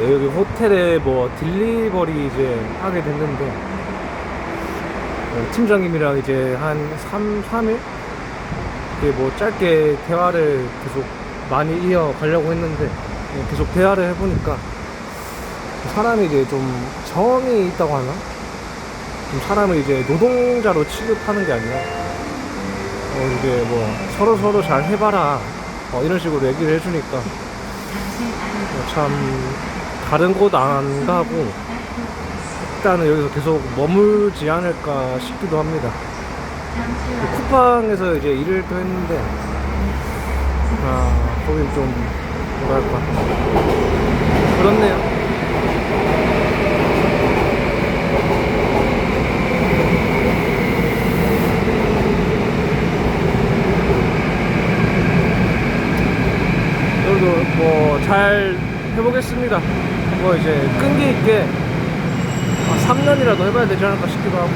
네, 여기 호텔에 뭐 딜리버리 이제 하게 됐는데 어, 팀장님이랑 이제 한 3, 3일? 이게 뭐 짧게 대화를 계속 많이 이어가려고 했는데 어, 계속 대화를 해보니까 사람이 이제 좀 정이 있다고 하나? 좀 사람을 이제 노동자로 취급하는 게 아니라 어 이제 뭐 서로 서로 잘 해봐라 어 이런 식으로 얘기를 해주니까 어, 참 다른 곳 안 가고 일단은 여기서 계속 머물지 않을까 싶기도 합니다. 쿠팡에서 이제 일을 또 했는데 아 거긴 좀 뭐랄까 그렇네요. 뭐 잘 해보겠습니다. 뭐 이제 끈기 있게 3년이라도 해봐야 되지 않을까 싶기도 하고